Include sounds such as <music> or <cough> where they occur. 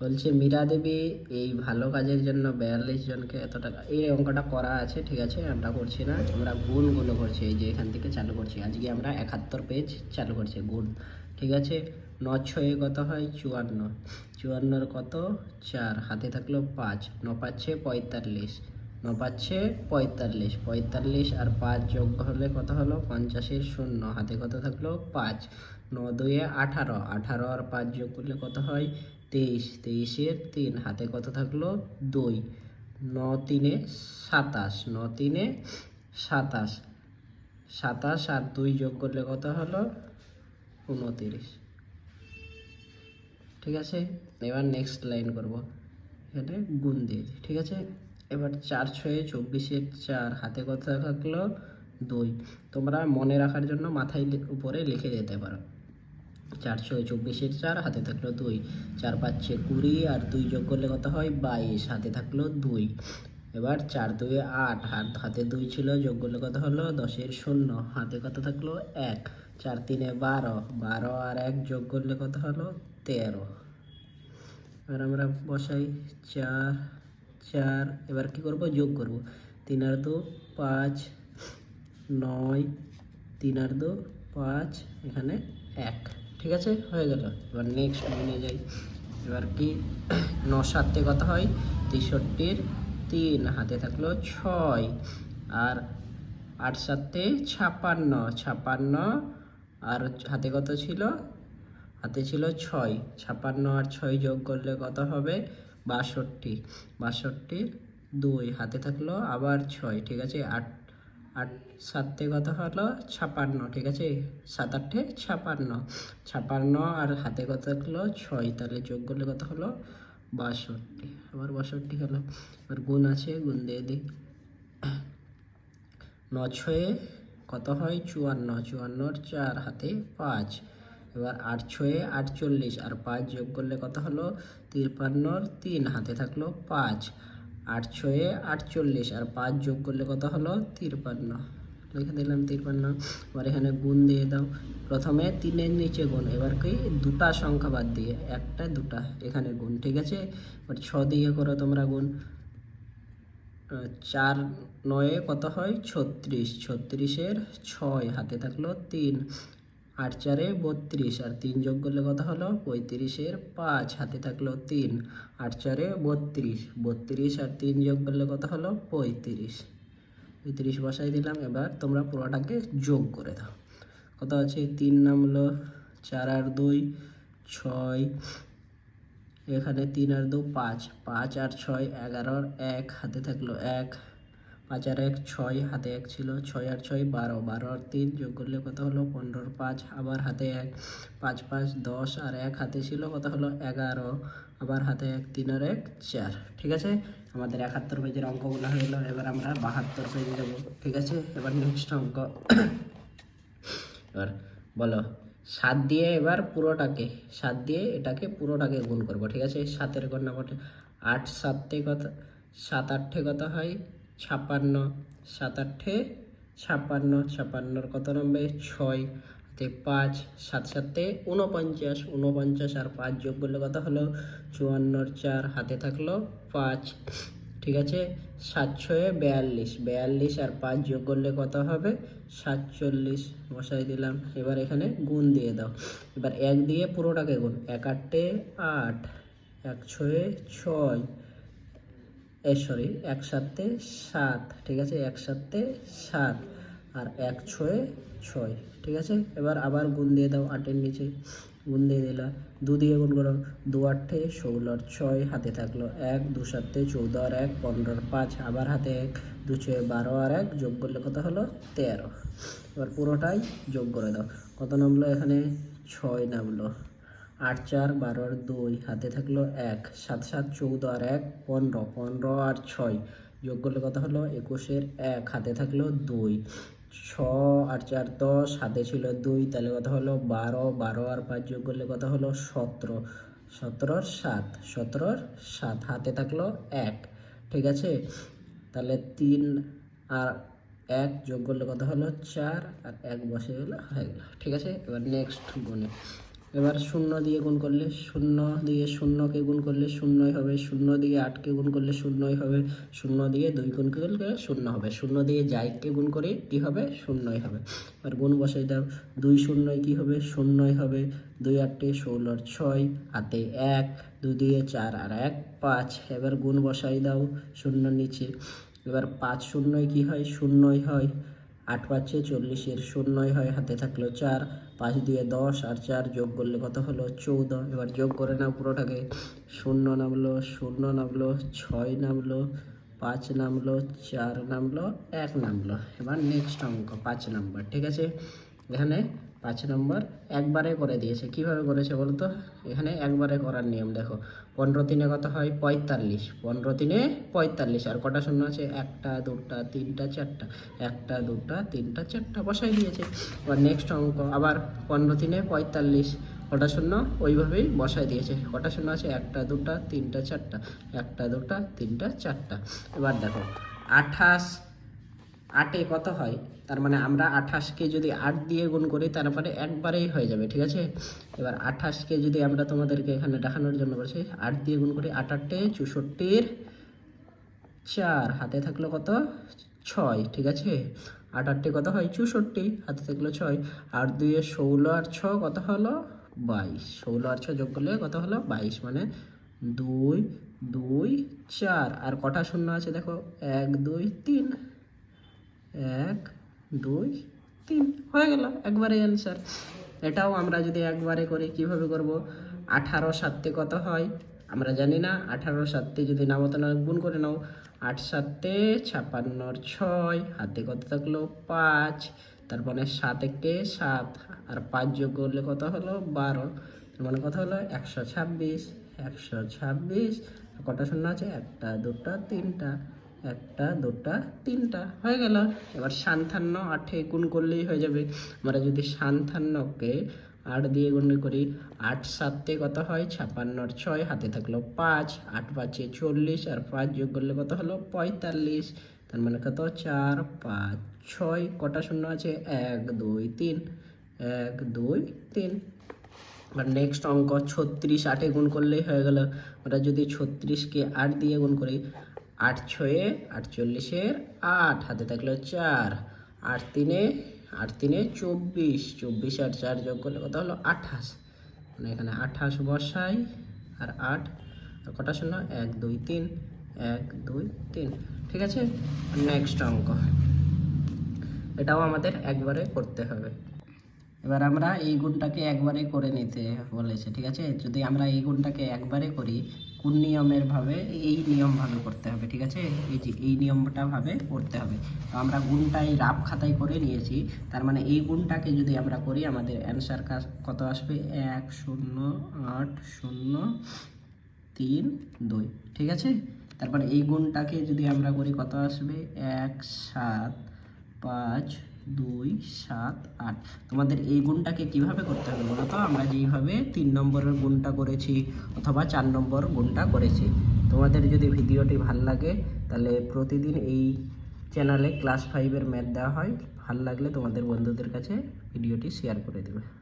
বলছে, মীরা দেবী, এই ভালো কাজের জন্য বিয়াল্লিশ জনকে এত টাকা এই অঙ্কটা করা আছে, ঠিক আছে, আমরা করছি না, আমরা গুণগুলো করছি, এই যে এখান থেকে চালু করছি। আজকে আমরা একাত্তর পেজ চালু করছি গুণ ঠিক আছে? ন ছয়ে কত হয়? চুয়ান্ন। চুয়ান্নর কত? চার। হাতে থাকল পাঁচ। ন পাচ্ছে পঁয়তাল্লিশ। ন পাচ্ছে পঁয়তাল্লিশ। পঁয়তাল্লিশ আর পাঁচ যোগ হলে কত হলো? পঞ্চাশের শূন্য। হাতে কত থাকল? পাঁচ। ন দুয়ে আঠারো। আঠারো আর পাঁচ যোগ করলে কত হয়? তেইশ, তেইশের তিন, হাতে কত থাকল? দুই। ন তিনে সাতাশ, ন তিনে সাতাশ। সাতাশ আর দুই যোগ করলে কত হলো? উনতিরিশ। ঠিক আছে? এবার নেক্সট লাইন করব। এখানে গুণ দিয়ে দিই, ঠিক আছে? এবার চার, ছয়ে, চব্বিশের চার, হাতে কত থাকল? দুই। তোমরা মনে রাখার জন্য মাথায় উপরে লিখে যেতে পারো। চার ছয় চব্বিশের চার, হাতে থাকল দুই। চার পাঁচে কুড়ি আর দুই যোগ করলে কত হয়? বাইশ, হাতে থাকল দুই। এবার চার দুয়ে আট আর হাতে দুই ছিল, যোগ করলে কত হলো? দশের শূন্য, হাতে কত থাকল? এক। চার তিনে বারো বারো আর এক যোগ করলে কত হলো? তেরো। এবার আমরা বসাই চার চার, এবার কি করব? যোগ করব। তিন আর দু, পাঁচ, নয়, তিন আর দু, পাঁচ, এখানে এক। ঠিক আছে? হয়ে গেল। এবার নেক্সট গুনে যাই। এবার কি? <clears throat> ন সাতে কথা হয়। তেষট্টির তিন হাতে থাকল ছয়। আর আট সাতে ছাপান্ন। ছাপান্ন আর হাতে কত ছিল? হাতে ছিল ছয়। ছাপান্ন আর ছয় যোগ করলে কত হবে? বাষট্টি। বাষট্টির দুই হাতে থাকল আবার ছয়। ঠিক আছে? আট আট সাতে কত হলো? ছাপান্ন, ঠিক আছে? সাত আটে ছাপান্ন। ছাপান্ন আর হাতে কত থাকল ছয়, তাহলে যোগ করলে কত হলো? বাষট্টি। আবার বাষট্টি হলো। এবার গুণ আছে, গুণ দিয়ে দিই। ন ছয়ে কত হয়? চুয়ান্ন। চুয়ান্নর চার হাতে পাঁচ। এবার আট ছয়ে আটচল্লিশ। আর পাঁচ যোগ করলে কত হলো? তিরপান্নর তিন হাতে থাকল পাঁচ। আট ছয়ে আটচল্লিশ আর পাঁচ যোগ করলে কত হলো? তিরপান্ন। লিখে দিলাম তিরপান্ন। এবার এখানে গুণ দিয়ে দাও। প্রথমে তিনের নিচে গুণ। এবার কি? দুটা সংখ্যা বাদ দিয়ে একটা, দুটা। এখানে গুণ, ঠিক আছে? এবার ছ দিয়ে করো তোমরা গুণ। চার নয়ে কত হয়? ছত্রিশ। ছত্রিশের ছয় হাতে থাকল তিন। আট চারে বত্রিশ, আর তিন যোগ করলে কথা হলো? পঁয়ত্রিশের পাঁচ, হাতে থাকল তিন, আট চারে বত্রিশ বত্রিশ আর তিন যোগ করলে কথা হলো? পঁয়ত্রিশ। পঁয়ত্রিশ বসাই দিলাম, এবার তোমরা পুরোটাকে যোগ করে দাও। কত আছে? তিন নামলো চার আর দুই, ছয়, এখানে তিন আর দু, পাঁচ পাঁচ আর ছয়, এগারোর এক, হাতে থাকল এক পাঁচ আর এক ছয়, হাতে এক ছিল ছয় আর ছয় বারো। বারো আর তিন যোগ করলে কত হলো? পনেরোর পাঁচ। আবার হাতে এক। পাঁচ পাঁচ, দশ আর এক হাতে ছিল কত হলো? এগারো। আবার হাতে এক, তিন আর এক, চার। ঠিক আছে? আমাদের একাত্তর পেজের অঙ্কগুলো হয়ে গেলো এবার আমরা বাহাত্তর পেজে যাব ঠিক আছে? এবার নেক্সট অঙ্ক। এবার বলো, সাত দিয়ে এবার পুরোটাকে, সাত দিয়ে এটাকে পুরোটাকে গুণ করব। ঠিক আছে? সাতের করতে আট সাতে কত, সাত আটে কত হয়? ছাপান্ন সাত আটে ছাপান্ন, ছাপান্নর কত নম্বরে? ছয়। হাতে পাঁচ সাত সাতে উনপঞ্চাশ উনপঞ্চাশ আর পাঁচ যোগ করলে কত হলো? চুয়ান্নর চার হাতে থাকল পাঁচ। ঠিক আছে? সাত ছয়ে বেয়াল্লিশ। বেয়াল্লিশ আর পাঁচ যোগ করলে কত হবে? সাতচল্লিশ। বসাই দিলাম। এবার এখানে গুণ দিয়ে দাও। এবার এক দিয়ে পুরোটাকে গুণ। এক আটে। আট এক ছয়ে ছয়। সরি এক সাতে সাত, ঠিক আছে? এক সাতে সাত আর এক ছয়ে ছয়, ঠিক আছে? এবার আবার গুণ দিয়ে দাও আটের নিচে, গুণ দিয়ে দিলা। দু দিয়ে গুণ করো, দু আটে ষোলোর ছয় হাতে থাকল এক, দু সাতে চৌদ্দ আর এক পনেরোর পাঁচ, আবার হাতে এক, দু ছয় বারো আর এক, যোগ করলে কত হলো? তেরো। এবার পুরোটাই যোগ করে দাও। কত নামলো এখানে? ছয় নামলো। আট চার বারো আর দুই, হাতে থাকল এক, সাত সাত চৌদ্দ আর এক, পনেরো পনেরো আর ছয়। যোগ করলে কথা হলো? একুশের এক, হাতে থাকল দুই। ছ আর চার দশ, হাতে ছিল দুই, তাহলে কথা হলো? বারো বারো আর পাঁচ যোগ করলে কথা হলো? সতেরো। সতেরোর সাত সতেরোর সাত, হাতে থাকল এক। ঠিক আছে? তাহলে তিন আর এক যোগ করলে কথা হলো? চার, আর এক বসে গেলো, হয়ে গেলো। ঠিক আছে? এবার নেক্সট গুণে এবার শূন্য দিয়ে গুণ করলে শূন্য দিয়ে শূন্যকে গুণ করলে শূন্যই হবে, শূন্য দিয়ে আটকে গুণ করলে শূন্যই হবে, শূন্য দিয়ে দুই গুণ করলে শূন্য হবে, শূন্য দিয়ে যাইকে গুণ করে কি হবে? শূন্যই হবে। এবার গুণ বসাই দাও, দুই শূন্যই কি হবে? শূন্যই হবে। দুই আটটে ষোলোর ছয়, হাতে এক, দুই দিয়ে চার আর এক, পাঁচ। এবার গুণ বসাই দাও, শূন্য নিচে। এবার পাঁচ শূন্যই কি হয়? শূন্যই হয়। আট পাঁচে চল্লিশের শূন্যই হয়, হাতে থাকল চার। পাঁচ দিয়ে দশ আর চার যোগ করলে কত হলো চৌদ্দ। এবার যোগ করে নাও পুরোটাকে। শূন্য নামলো শূন্য নামলো, ছয় নামলো, পাঁচ নামলো, চার নামলো, এক নামলো। এবার নেক্সট অঙ্ক, পাঁচ নাম্বার, ঠিক আছে? এখানে পাঁচ নম্বর, একবারে করে দিয়েছে। কীভাবে করেছে বলতো এখানে একবারে করার নিয়ম দেখো। পনেরো তিনে কত হয়? পঁয়তাল্লিশ। পনেরো তিনে পঁয়তাল্লিশ। আর কটা শূন্য আছে? একটা, দুটা, তিনটা, চারটা। একটা, দুটা, তিনটা, চারটা বসাই দিয়েছে। এবার নেক্সট অঙ্ক। আবার পনেরো তিনে পঁয়তাল্লিশ। কটা শূন্য? ওইভাবেই বসাই দিয়েছে। কটা শূন্য আছে? একটা, দুটা, তিনটা, চারটা। একটা, দুটা, তিনটা, চারটা। এবার দেখো। আঠাশ আটে কত হয়? তার মানে আমরা আঠাশকে যদি আট দিয়ে গুণ করি, তারপরে একবারেই হয়ে যাবে, ঠিক আছে? এবার আঠাশকে যদি আমরা তোমাদেরকে এখানে দেখানোর জন্য বলছি, আট দিয়ে গুণ করি আট আটটে, চৌষট্টির চার, হাতে থাকল কত? ছয়, ঠিক আছে? আট আটটে কত হয়? চৌষট্টি, হাতে থাকল ছয়। আট দুইয়ে ষোলো আর ছ কত হলো? বাইশ। ষোলো আর ছ যোগ করলে কত হলো? বাইশ মানে দুই দুই, চার। আর কটা শূন্য আছে দেখো? এক, দুই, তিন। এক, দুই, তিন। হয়ে গেল, একবারে অ্যান্সার এটাও আমরা যদি একবারে করি, কীভাবে করব? আঠারো সাতে কত হয়? আমরা জানি না, আঠারো সাতে যদি নামতনা গুণ করে নাও। আট সাতে ছাপান্নর ছয়, হাতে কত থাকল? পাঁচ। তারপরে সাত একে সাত। আর পাঁচ যোগ করলে কত হলো? বারো। মানে কত হলো? একশো ছাব্বিশ। একশো ছাব্বিশ। কটা শূন্য আছে? একটা, দুটা, তিনটা। একটা, দুটা, তিনটা, হয়ে গেল। এবার সান্থান্ন আটে গুণ করলেই হয়ে যাবে। আমরা যদি সান্থান্নকে আট দিয়ে গুণ করি, আট সাতে কত হয়? ছাপান্নর ছয়, হাতে থাকল পাঁচ, আট পাঁচে চল্লিশ, আর পাঁচ যোগ করলে কত হলো? পঁয়তাল্লিশ। তার মানে কত? চার, পাঁচ, ছয়, কটা শূন্য আছে? এক, দুই, তিন। এক, দুই, তিন। আর নেক্সট অঙ্ক, ছত্রিশ আটে গুণ করলেই হয়ে গেল। আমরা যদি ছত্রিশকে আট দিয়ে গুণ করি আট ছয়ে আটচল্লিশের আট, হাতে থাকল চার। আট তিনে আট তিনে চব্বিশ চব্বিশ আর চার যোগ করলে কত হলো? আঠাশ। মানে এখানে আঠাশ বসাই আর আট, আর কটা শূন্য? এক, দুই, তিন। এক, দুই, তিন। ঠিক আছে? নেক্সট অঙ্ক। এটাও আমাদের একবারে করতে হবে। এবার আমরা এই গুণটাকে একবারে করে নিতে বলেছে, ঠিক আছে? যদি আমরা এই গুণটাকে একবারে করি, কোন নিয়মের ভাবে, এই নিয়ম ভাবে করতে হবে, ঠিক আছে? এই যে এই নিয়মটা ভাবে করতে হবে। তো আমরা গুণটা এই রাফ খাতায় করে নিয়েছি, তার মানে এই গুণটাকে যদি আমরা করি, আমাদের অ্যান্সার কত আসবে? এক, শূন্য, আট, শূন্য, তিন, দুই, ঠিক আছে? তারপরে এই গুণটাকে যদি আমরা করি, কত আসবে? এক, সাত, পাঁচ দুই, সাত, আট। তোমাদের এই গুণটাকে কীভাবে করতে হবে বলতো আমরা যেইভাবে তিন নম্বরের গুণটা করেছি অথবা চার নম্বর গুণটা করেছি। তোমাদের যদি ভিডিওটি ভালো লাগে, তাহলে প্রতিদিন এই চ্যানেলে ক্লাস ফাইভের ম্যাথ দেওয়া হয়। ভালো লাগলে তোমাদের বন্ধুদের কাছে ভিডিওটি শেয়ার করে দেবে।